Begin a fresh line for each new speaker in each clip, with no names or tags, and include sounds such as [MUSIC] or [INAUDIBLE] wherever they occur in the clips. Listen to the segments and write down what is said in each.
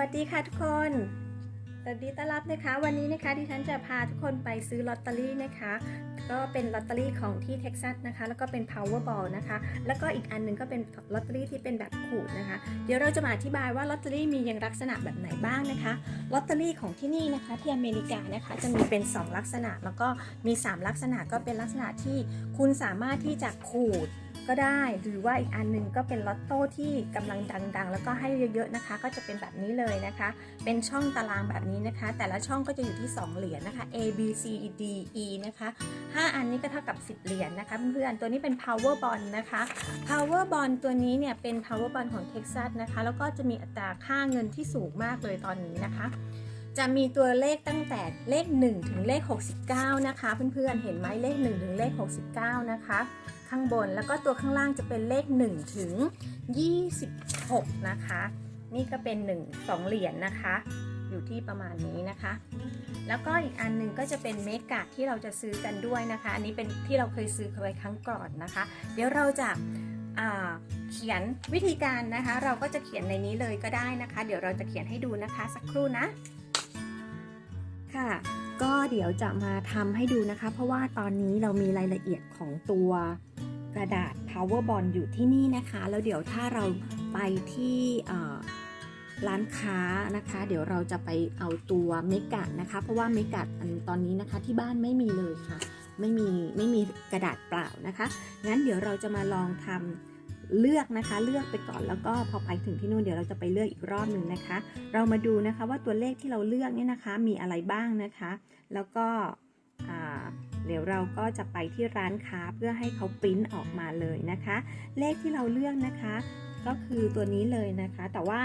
วัสดีค่ะทุกคน สวัสดีต้อนรับนะคะ วันนี้นะคะดิฉันจะพาทุกคนไปซื้อลอตเตอรี่นะคะ ก็เป็นลอตเตอรี่ของที่เท็กซัสนะคะ แล้วก็เป็น Powerball นะคะ แล้วก็อีกอันหนึงก็เป็นลอตเตอรี่ที่เป็นแบบขูดนะคะ เดี๋ยวเราจะมาอธิบายว่าลอตเตอรี่มีอย่างลักษณะแบบไหนบ้างนะคะ ลอตเตอรี่ของที่นี่นะคะที่อเมริกานะคะจะมีเป็น 2 ลักษณะ แล้วก็มี 3 ลักษณะก็เป็นลักษณะที่คุณสามารถที่จะขูด ก็ได้ หรือว่าอีกอันหนึงก็เป็นลอตโต้ที่กำลังดังๆ แล้วก็ให้เยอะๆนะคะ ก็จะเป็นแบบนี้เลยนะคะ เป็นช่องตารางแบบนี้นะคะ แต่ละช่องก็จะอยู่ที่ 2 เหรียญนะคะ A B C D E นะคะ 5 อันนี้ก็เท่ากับ 10 เหรียญนะคะเพื่อนๆตัวนี้เป็น Power Bond นะคะ Power Bond ตัวนี้เนี่ยเป็น Power Bond ของเท็กซัสนะคะ แล้วก็จะมีอัตราค่าเงินที่สูงมากเลยตอนนี้นะคะจะมีตัวเลขตั้งแต่เลข 1 ถึงเลข 69 นะคะ เพื่อนๆ เห็นไหมเลข 1 ถึงเลข 69 นะคะ ข้างบน แล้วก็ตัวข้างล่างจะเป็นเลข 1 ถึง 26 นะคะ นี่ก็เป็น 1 2 เหรียญนะคะ อยู่ที่ประมาณนี้นะคะ แล้วก็อีกอันหนึงก็จะเป็นเมกะที่เราจะซื้อกันด้วยนะคะ อันนี้เป็นที่เราเคยซื้อไว้ครั้งก่อนนะคะ เดี๋ยวเราจะเขียนวิธีการนะคะ เราก็จะเขียนในนี้เลยก็ได้นะคะ เดี๋ยวเราจะเขียนให้ดูนะคะสักครู่นะ ค่ะ ก็เดี๋ยวจะมาทำให้ดูนะคะ เพราะว่าตอนนี้เรามีรายละเอียดของตัว กระดาษ power bond อยู่ที่นี่นะคะ แล้วเดี๋ยวถ้าเราไปที่ร้านค้านะคะ เดี๋ยวเราจะไปเอาตัวเมกะนะคะ เพราะว่าเมกะอันตอนนี้นะคะที่บ้านไม่มีเลยค่ะ ไม่มีไม่มีกระดาษเปล่านะคะ งั้นเดี๋ยวเราจะมาลองทำเลือกนะคะเลือกไปก่อนแล้วก็พอไปถึงที่นู่นเดี๋ยวเราจะไปเลือกอีกรอบหนึ่งนะคะ เรามาดูนะคะว่าตัวเลขที่เราเลือกเนี่ยนะคะมีอะไรบ้างนะคะ แล้วก็อ่า เดี๋ยวเราก็จะไปที่ร้านค้าเพื่อให้เขาปริ้นออกมาเลยนะคะ เลขที่เราเลือกนะคะ ก็คือตัวนี้เลยนะคะ แต่ว่า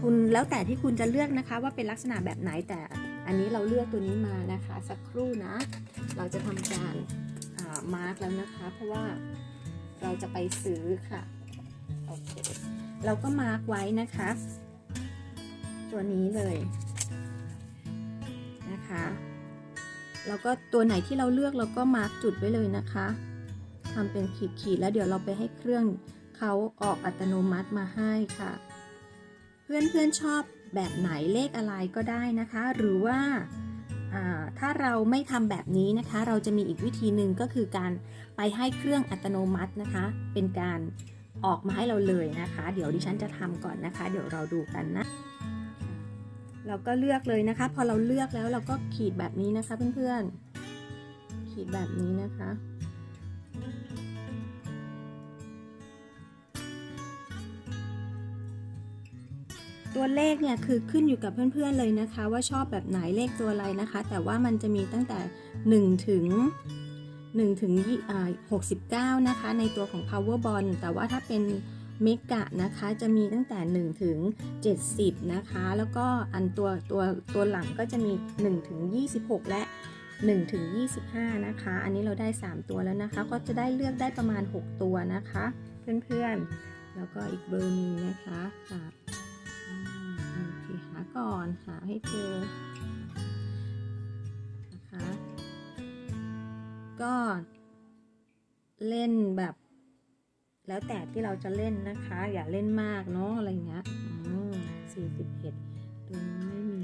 คุณแล้วแต่ที่คุณจะเลือกนะคะ ว่าเป็นลักษณะแบบไหนแต่อันนี้เราเลือกตัวนี้มานะคะ สักครู่นะ เราจะทำการมาร์กแล้วนะคะ เพราะว่าเราจะไปซื้อค่ะโอเคเราก็มาร์กไว้นะคะ ตัวนี้เลยนะคะ แล้วก็ตัวไหนที่เราเลือกเราก็มาร์กจุดไว้เลยนะคะทำเป็นขีดๆแล้วเดี๋ยวเราไปให้เครื่องเขาออกอัตโนมัติมาให้ค่ะ เพื่อนๆชอบแบบไหนเลขอะไรก็ได้นะคะ หรือว่าอ่าถ้าเราไม่ทำแบบนี้นะคะ เราจะมีอีกวิธีหนึ่งก็คือการไปให้เครื่องอัตโนมัตินะคะ เป็นการออกมาให้เราเลยนะคะ เดี๋ยวดิฉันจะทำก่อนนะคะ เดี๋ยวเราดูกันนะ เราก็เลือกเลยนะคะ พอเราเลือกแล้วเราก็ขีดแบบนี้นะคะเพื่อนๆ ขีดแบบนี้นะคะ ตัวเลขเนี่ยคือขึ้นอยู่กับเพื่อนๆเลยนะคะ ว่าชอบแบบไหนเลขตัวอะไรนะคะ แต่ว่ามันจะมีตั้งแต่ 1 ถึง1ถึง69 นะคะ ในตัวของ Power Bond แต่ว่าถ้าเป็น เมกะนะคะจะมีตั้งแต่ 1 ถึง 70 นะคะ แล้วก็อันตัวตัวตัวหลังก็จะมี 1 ถึง 26 และ 1 ถึง 25 นะคะ อันนี้เราได้ 3 ตัวแล้วนะคะ ก็จะได้เลือกได้ประมาณ 6 ตัวนะคะ เพื่อนๆ แล้วก็อีกเบอร์หนึ่งนะคะค่ะโอเคหาก่อนหาให้เจอนะคะก็เล่นแบบ แล้วแต่ที่เราจะเล่นนะคะ อย่าเล่นมากเนาะอะไรเงี้ยอืมสี่สิบเอ็ดตัวนี้ไม่มี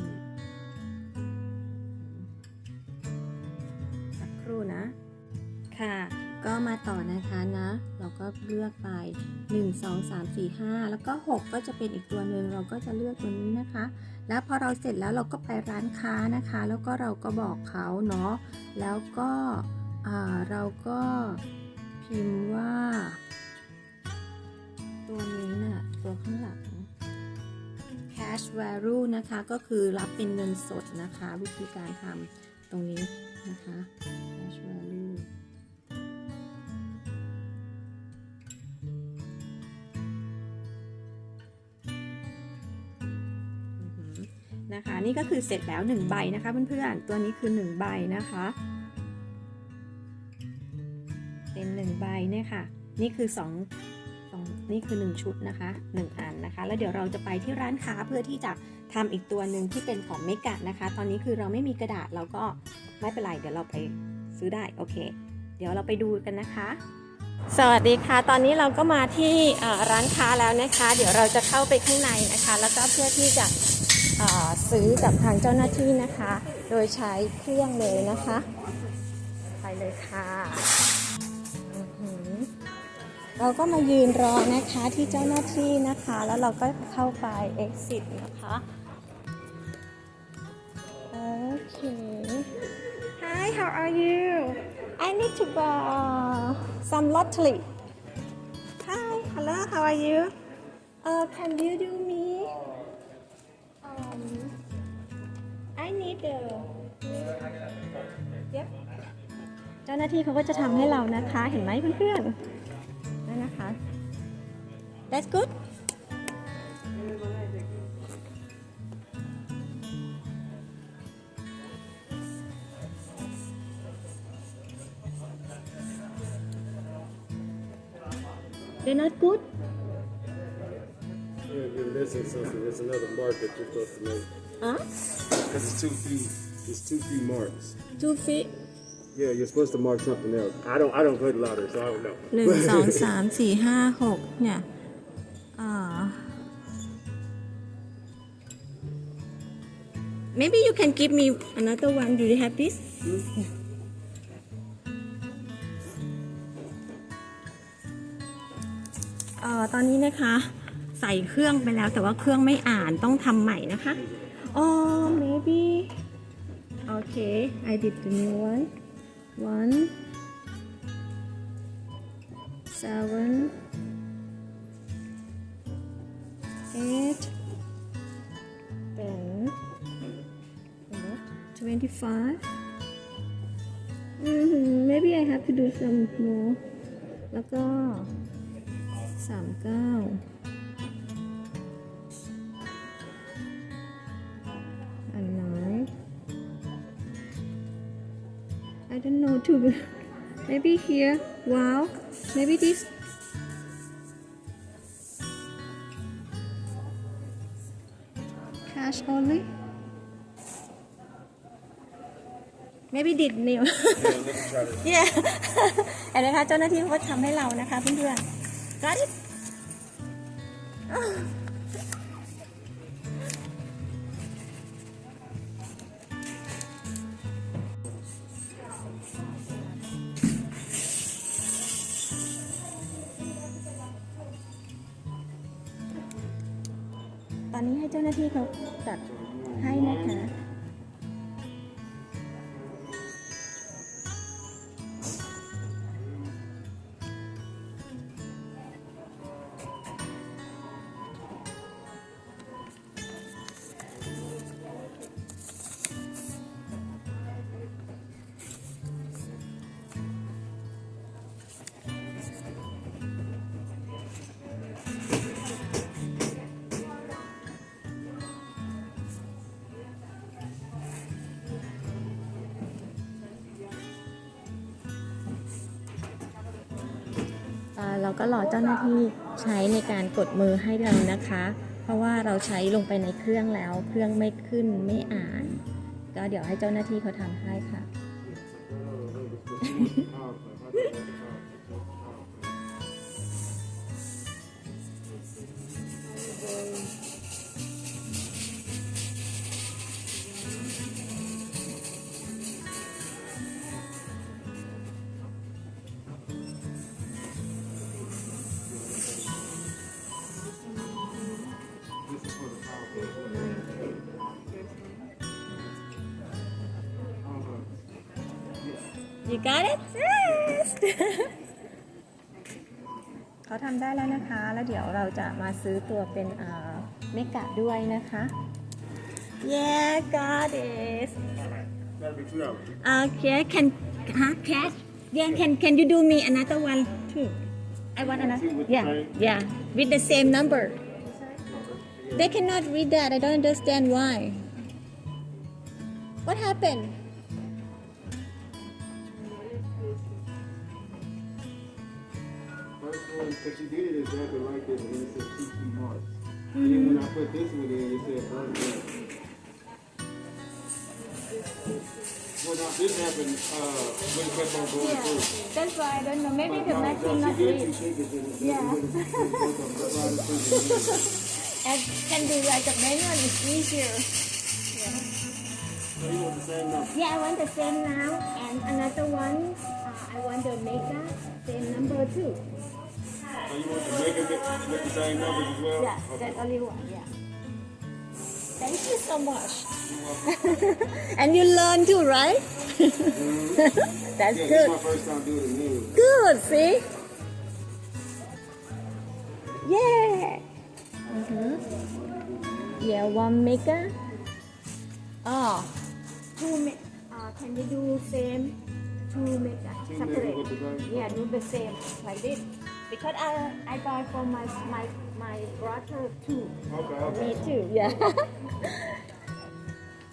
สักครู่นะ ค่ะ ก็มาต่อนะคะนะ เราก็เลือกไป 1 2 3 4 5 แล้วก็ 6 ก็จะเป็นอีกตัวหนึ่งเราก็จะเลือกตัวนี้นะคะ แล้วพอเราเสร็จแล้วเราก็ไปร้านค้านะคะ แล้วก็เราก็บอกเขาเนาะ แล้วก็เราก็พิมพ์ว่า ตัวนี้น่ะ ตัวข้างหลัง cash value นะคะ ก็คือรับเป็นเงินสดนะคะ วิธีการทำตรงนี้นะคะ cash value นะคะนี่ก็คือเสร็จแล้ว 1 ใบนะคะเพื่อนๆ ตัวนี้คือ 1 ใบนะคะ เป็น 1 ใบเนี่ยค่ะ นี่คือ 2 นี่คือ 1 ชุดนะคะ 1 อันนะคะ แล้วเดี๋ยวเราจะไปที่ร้านค้าเพื่อที่จะทำอีกตัวหนึ่งที่เป็นของเมกะนะคะ ตอนนี้คือเราไม่มีกระดาษเราก็ไม่เป็นไร เดี๋ยวเราไปซื้อได้ โอเค เดี๋ยวเราไปดูกันนะคะ สวัสดีค่ะ ตอนนี้เราก็มาที่ร้านค้าแล้วนะคะ เดี๋ยวเราจะเข้าไปข้างในนะคะ แล้วก็เพื่อที่จะซื้อกับทางเจ้าหน้าที่นะคะ โดยใช้เครื่องเลยนะคะ ไปเลยค่ะ เราก็มายืนรอนะคะที่เจ้าหน้าที่นะคะ แล้วเราก็เข้าไป exit นะคะโอเค Hi how are you I need to buy some lottery Hi hello how are you uh can you do me um I need the yep เจ้าหน้าที่เขาก็จะทำให้เรานะคะ เห็นไหมเพื่อนๆ นั่นนะคะ That's good They're not good
You're, you're missing something. There's another mark that you're supposed to make.
Huh?
Because it's too few. It's too few marks.
Two feet
Yeah, you're supposed to mark something else. I don't. I don't play the lottery, so I don't know.
หนึ่งสองสามสี่ห้าหกเนี่ยอ่า maybe you can give me another one do you have this Yeah. เอ่อตอนนี้นะคะ ใส่เครื่องไปแล้วแต่ว่าเครื่องไม่อ่านต้องทำใหม่นะคะอ๋อ maybe okay I did the new one one seven, eight, ten, what? twenty-five. Mm-hmm. Maybe I have to do some more. แล้วก็สามเก้า I don't know too. Maybe here. Wow. Maybe this. Cash only. Maybe did new. yeah. เห็นไหมคะเจ้าหน้าที่เขาก็ทำให้เรานะคะเพื่อนๆ Got it? ตอนนี้ให้เจ้าหน้าที่เขาจัดให้นะคะ ก็รอเจ้าหน้าที่ใช้ในการกดมือให้เรานะคะ เพราะว่าเราใช้ลงไปในเครื่องแล้ว เครื่องไม่ขึ้นไม่อ่าน ก็เดี๋ยวให้เจ้าหน้าที่เขาทำให้ค่ะ You got it? Yes! เขาทำได้แล้วนะคะ แล้วเดี๋ยวเราจะมาซื้อตัวเป็นเมกะด้วยนะคะ Yeah, got it.
That'll be two dollars.
Okay, can huh, cash? Yeah, can can you do me another one too? I want another.
With the
Yeah,
same?
yeah, with the same number. They cannot read that. I don't understand why. What happened?
Because she did it exactly like this, and it said two few marks. And then when I put this one in, it said birthday. Well, now this happened uh, when it kept on going through.
that's why I don't know. Maybe
But no, no, she did two fingers it.
Yeah. [LAUGHS]
I
and can be like a manual is easier
So you want the same number?
yeah I want the same now and another one uh, I want the mega same number too
So you want the mega with, with the same numbers as well?
yeah
Okay.
that only one yeah thank you so much and you learn too right [LAUGHS] that's
Yeah, this
good
is my first time doing the news.
Good, see? Yeah. Mm-hmm. Yeah, one mega. Oh, two me- uh, can you do same two
Two
separate? Yeah, do the same like this. Because I I buy for my my my brother too.
Okay,
Me
okay.
too. Yeah.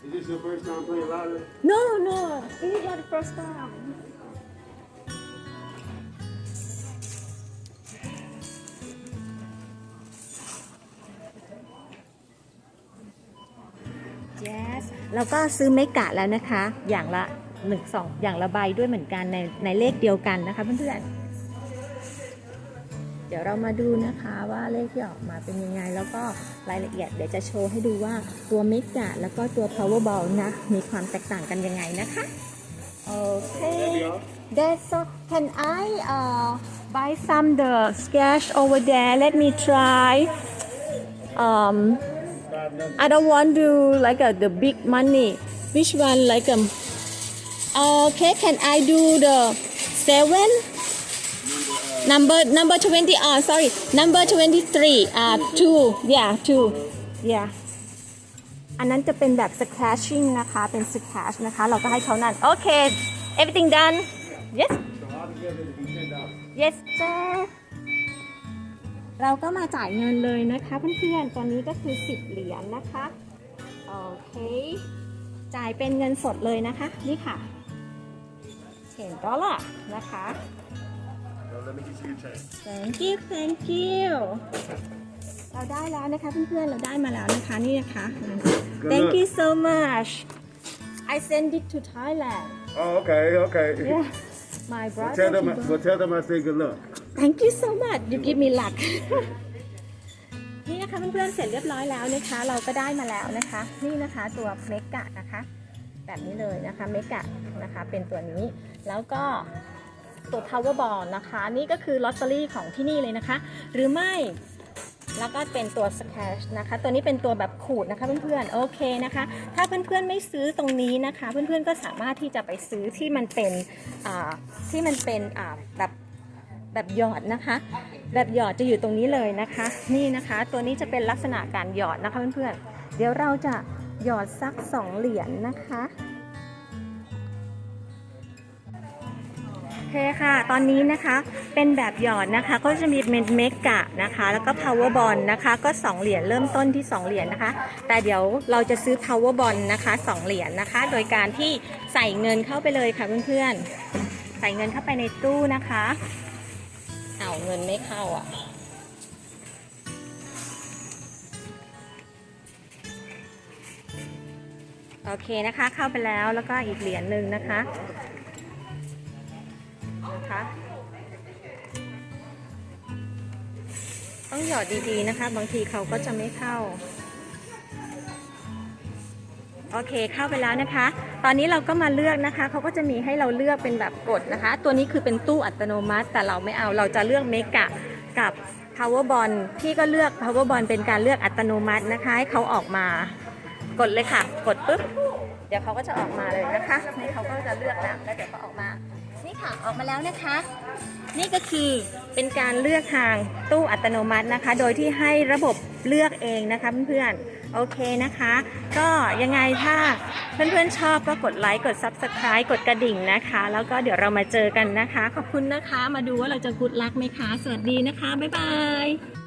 Is this your first time playing lottery?
no, no. This is your first time. Yes แล้วก็ซื้อเมกะแล้วนะคะ อย่างละหนึ่งสองอย่างละใบด้วยเหมือนกันในในเลขเดียวกันนะคะเพื่อนๆ เดี๋ยวเรามาดูนะคะว่าเลขที่ออกมาเป็นยังไง แล้วก็รายละเอียดเดี๋ยวจะโชว์ให้ดูว่าตัวเมกะแล้วก็ตัว powerball นะ มีความแตกต่างกันยังไงนะคะโอเค that's so Can I uh, buy some the sketch over there? Let me try. Um,
Five numbers.
I don't want to like uh, the big money. Which one like um? Okay, can I do the seven? Number number 20 oh sorry number 23 uh two yeah two yeah อันนั้นจะเป็นแบบ scratching นะคะ เป็น scratch นะคะ เราก็ให้เขานั่น okay everything done yes yes sir เราก็มาจ่ายเงินเลยนะคะเพื่อนๆ ตอนนี้ก็คือสิบเหรียญนนะคะ โอเค จ่ายเป็นเงินสดเลยนะคะ นี่ค่ะเห็นดอล่ะนะคะ thank you thank you เราได้แล้วนะคะเพื่อนๆ เราได้มาแล้วนะคะนี่นะคะ thank you so much I send it to Thailand
Oh, okay, okay.
yeah my
Well,
brother
tell them,
he
well, tell them I say good luck.
Thank you so much you give me luck นี่นะคะเพื่อนๆ เสร็จเรียบร้อยแล้วนะคะ เราก็ได้มาแล้วนะคะ นี่นะคะตัวเมกะนะคะ แบบนี้เลยนะคะเมกะนะคะเป็นตัวนี้แล้วก็ ตัว Powerball นะคะ นี่ก็คือลอตเตอรี่ของที่นี่เลยนะคะ หรือไม่แล้วก็เป็นตัว Scratch นะคะ ตัวนี้เป็นตัวแบบขูดนะคะเพื่อนๆ โอเคนะคะ ถ้าเพื่อนๆไม่ซื้อตรงนี้นะคะ เพื่อนๆก็สามารถที่จะไปซื้อที่มันเป็นที่มันเป็นแบบแบบหยอดนะคะ แบบหยอดจะอยู่ตรงนี้เลยนะคะ นี่นะคะ ตัวนี้จะเป็นลักษณะการหยอดนะคะเพื่อนๆ เดี๋ยวเราจะหยอดสัก 2 เหรียญนะคะ เคค่ะ ตอนนี้นะคะเป็นแบบหยอดนะคะ ก็จะมีเป็นเมกะนะคะ แล้วก็ power ball นะคะ ก็ 2 เหรียญเริ่มต้นที่ 2 เหรียญนะคะ แต่เดี๋ยวเราจะซื้อ power ball นะคะ 2 เหรียญนะคะ โดยการที่ใส่เงินเข้าไปเลยค่ะเพื่อนๆ ใส่เงินเข้าไปในตู้นะคะเอาเงินไม่เข้าอะโอเคนะคะเข้าไปแล้วแล้วก็อีกเหรียญหนึ่งนะคะ ต้องหยอดดีๆนะคะ บางทีเขาก็จะไม่เข้า โอเคเข้าไปแล้วนะคะ ตอนนี้เราก็มาเลือกนะคะ เขาก็จะมีให้เราเลือกเป็นแบบกดนะคะ ตัวนี้คือเป็นตู้อัตโนมัติ แต่เราไม่เอาเราจะเลือกเมกะกับ power ball พี่ก็เลือก power ball เป็นการเลือกอัตโนมัตินะคะ ให้เขาออกมากดเลยค่ะ กดปุ๊บ เดี๋ยวเขาก็จะออกมาเลยนะคะนี่เขาก็จะเลือกแล้วแล้วเดี๋ยวเขาออกมา ค่ะ ออกมาแล้วนะคะ นี่ก็คือเป็นการเลือกทางตู้อัตโนมัตินะคะ โดยที่ให้ระบบเลือกเองนะคะเพื่อนๆ โอเคนะคะ ก็ยังไงถ้าเพื่อนๆชอบก็กดไลค์ กด Subscribe กดกระดิ่งนะคะ แล้วก็เดี๋ยวเรามาเจอกันนะคะ ขอบคุณนะคะ มาดูว่าเราจะกุดลักไหมคะ สวัสดีนะคะ บ๊ายบาย